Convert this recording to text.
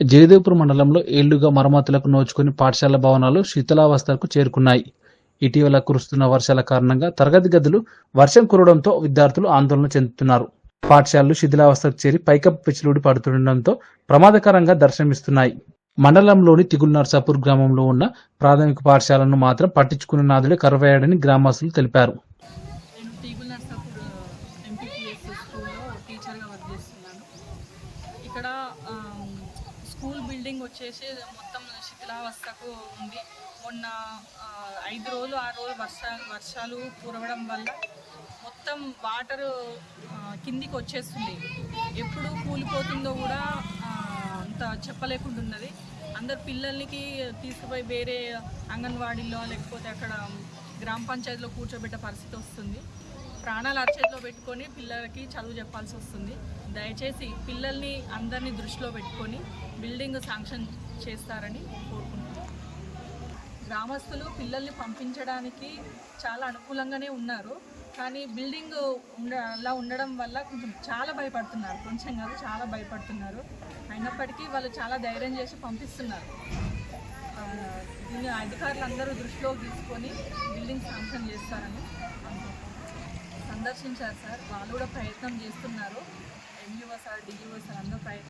జయదేవ్పూర్ మండలంలో ఏళ్ళుగా మరమ్మతులకు నోచుకుని పాఠశాల భవనాలు శిథిలావస్థకు చేరుకున్నాయి. ఇటీవల కురుస్తున్న వర్షాల కారణంగా తరగతి గదులు వర్షం కురవడంతో విద్యార్థులు ఆందోళన చెందుతున్నారు. పాఠశాలలు శిథిలావస్థకు చేరి పైకప్పు పిచ్చిలుడి పడుతుండటంతో ప్రమాదకరంగా దర్శనమిస్తున్నాయి. మండలంలోని తిగుల్ నర్సాపూర్ గ్రామంలో ఉన్న ప్రాథమిక పాఠశాలను మాత్రం పట్టించుకున్న నాదుడే కరువయ్యాడని గ్రామస్తులు తెలిపారు. ఇక్కడ స్కూల్ బిల్డింగ్ వచ్చేసి మొత్తం శిథిలావస్థకు ఉంది. మొన్న ఐదు రోజులు ఆరు రోజులు వర్ష వర్షాలు కురవడం వల్ల మొత్తం వాటర్ కిందికి వచ్చేస్తుంది. ఎప్పుడు కూలిపోతుందో కూడా అంత చెప్పలేకుండా ఉన్నది అందరు పిల్లలకి తీసుకుపోయి వేరే అంగన్వాడీలో లేకపోతే అక్కడ గ్రామ పంచాయతీలో కూర్చోబెట్టే పరిస్థితి వస్తుంది. ప్రాణాలు అరచేతిలో పెట్టుకొని పిల్లలకి చదువు చెప్పాల్సి వస్తుంది. దయచేసి పిల్లల్ని అందరినీ దృష్టిలో పెట్టుకొని బిల్డింగ్ శాంక్షన్ చేస్తారని కోరుకుంటున్నాను. గ్రామస్తులు పిల్లల్ని పంపించడానికి చాలా అనుకూలంగానే ఉన్నారు. కానీ బిల్డింగ్ ఉండ అలా ఉండడం వల్ల కొంచెం చాలా భయపడుతున్నారు. కొంచెం కాదు చాలా భయపడుతున్నారు. అయినప్పటికీ వాళ్ళు చాలా ధైర్యం చేసి పంపిస్తున్నారు. దీన్ని అధికారులు అందరూ దృష్టిలోకి తీసుకొని బిల్డింగ్ శాంక్షన్ చేస్తారని సందర్శించారు సార్. వాళ్ళు కూడా ప్రయత్నం చేస్తున్నారు. ఎంయూఓ సార్ డిఈఓ సార్ అందరూ ప్రయత్నం